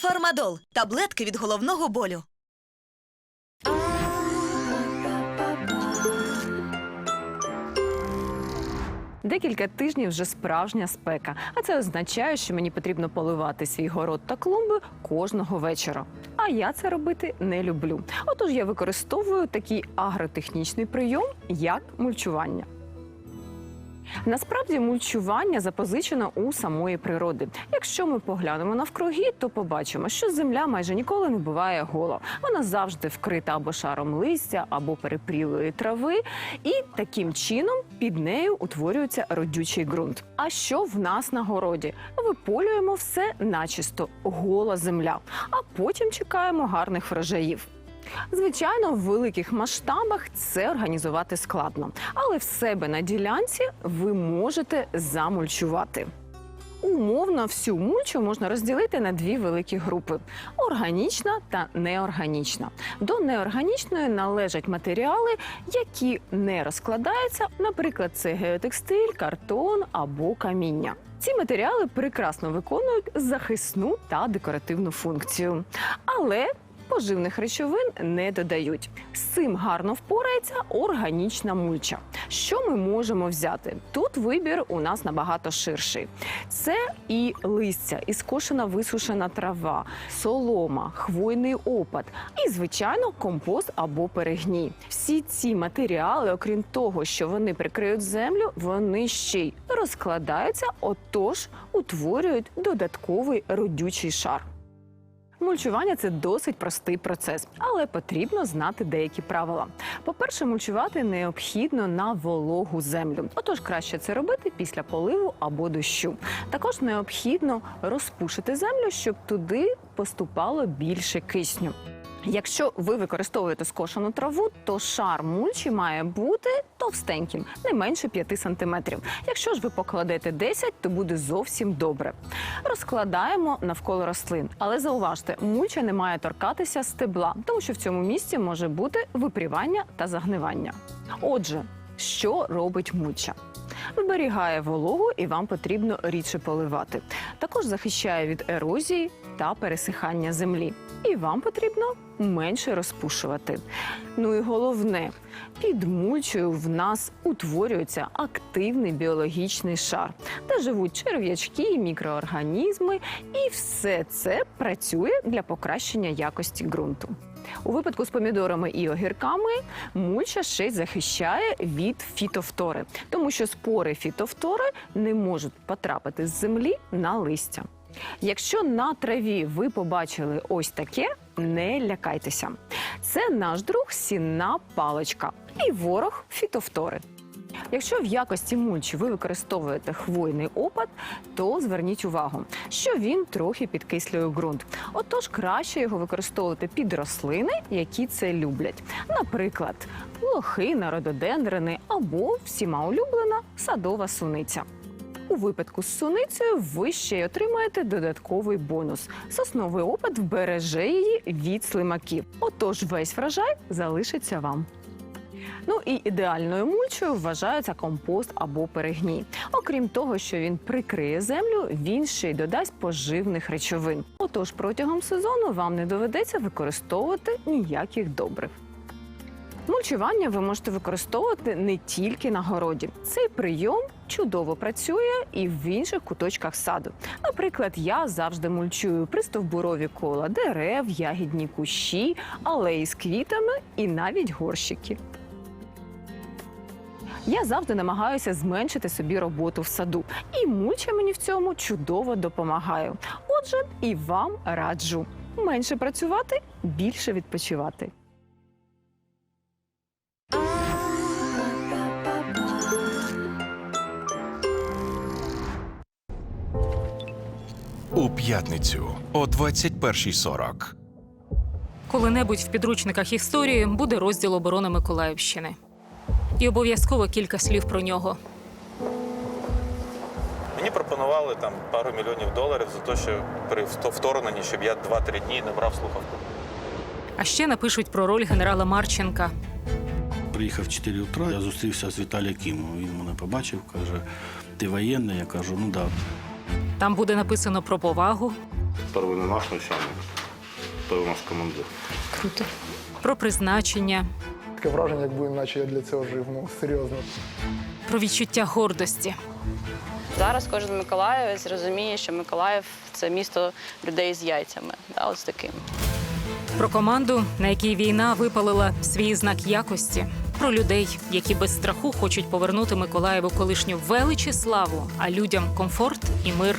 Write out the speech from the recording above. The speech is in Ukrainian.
Фармадол таблетки від головного болю. Декілька тижнів вже справжня спека, а це означає, що мені потрібно поливати свій город та клумби кожного вечора. А я це робити не люблю. Отож я використовую такий агротехнічний прийом, як мульчування. Насправді мульчування запозичено у самої природи. Якщо ми поглянемо навкруги, то побачимо, що земля майже ніколи не буває гола. Вона завжди вкрита або шаром листя, або перепрілої трави, і таким чином під нею утворюється родючий ґрунт. А що в нас на городі? Виполюємо все начисто, гола земля, а потім чекаємо гарних врожаїв. Звичайно, в великих масштабах це організувати складно, але в себе на ділянці ви можете замульчувати. Умовно, всю мульчу можна розділити на дві великі групи: органічна та неорганічна. До неорганічної належать матеріали, які не розкладаються, наприклад, це геотекстиль, картон або каміння. Ці матеріали прекрасно виконують захисну та декоративну функцію, але поживних речовин не додають. З цим гарно впорається органічна мульча. Що ми можемо взяти? Тут вибір у нас набагато ширший. Це і листя, і скошена висушена трава, солома, хвойний опад і, звичайно, компост або перегній. Всі ці матеріали, окрім того, що вони прикриють землю, вони ще й розкладаються, отож утворюють додатковий родючий шар. Мульчування це досить простий процес, але потрібно знати деякі правила. По-перше, мульчувати необхідно на вологу землю. Отож, краще це робити після поливу або дощу. Також необхідно розпушити землю, щоб туди поступало більше кисню. Якщо ви використовуєте скошену траву, то шар мульчі має бути товстеньким, не менше 5 см. Якщо ж ви покладете 10, то буде зовсім добре. Розкладаємо навколо рослин, але зауважте, мульча не має торкатися стебла, тому що в цьому місці може бути випрівання та загнивання. Отже, що робить мульча? Зберігає вологу і вам потрібно рідше поливати. Також захищає від ерозії та пересихання землі. І вам потрібно менше розпушувати. Ну і головне, під мульчою в нас утворюється активний біологічний шар, де живуть черв'ячки, мікроорганізми, і все це працює для покращення якості ґрунту. У випадку з помідорами і огірками мульча ще й захищає від фітофтори, тому що спори фітофтори не можуть потрапити з землі на листя. Якщо на траві ви побачили ось таке, не лякайтеся. Це наш друг сінна паличка і ворог фітофтори. Якщо в якості мульчі ви використовуєте хвойний опад, то зверніть увагу, що він трохи підкислює ґрунт. Отож, краще його використовувати під рослини, які це люблять. Наприклад, лохина, рододендрини або всіма улюблена садова суниця. У випадку з суницею ви ще й отримаєте додатковий бонус. Сосновий опад вбереже її від слимаків. Отож, весь врожай залишиться вам. Ну і ідеальною мульчою вважається компост або перегній. Окрім того, що він прикриє землю, він ще й додасть поживних речовин. Отож, протягом сезону вам не доведеться використовувати ніяких добрив. Мульчування ви можете використовувати не тільки на городі. Цей прийом чудово працює і в інших куточках саду. Наприклад, я завжди мульчую пристовбурові кола дерев, ягідні кущі, алеї з квітами і навіть горщики. Я завжди намагаюся зменшити собі роботу в саду, і мульча мені в цьому чудово допомагає. Отже, і вам раджу менше працювати, більше відпочивати. У п'ятницю о 21.40. Коли-небудь в підручниках історії буде розділ оборони Миколаївщини. І обов'язково кілька слів про нього. Мені пропонували там пару мільйонів доларів за те, що при вторгненні, щоб я 2-3 дні не брав слухавку. А ще напишуть про роль генерала Марченка. Приїхав в 4 утра, я зустрівся з Віталієм Кімом. Він мене побачив, каже: ти воєнний? Я кажу, ну да. Там буде написано про повагу, перший не наш начальник, той у нас командир. Круто. Про призначення, Таке враження, якби наче я для цього жив. Ну серйозно. про відчуття гордості. Зараз кожен миколаївець розуміє, що Миколаїв це місто людей з яйцями. Да, ось таким. Про команду, на якій війна випалила свій знак якості, про людей, які без страху хочуть повернути Миколаєву колишню велич і славу, а людям комфорт і мир.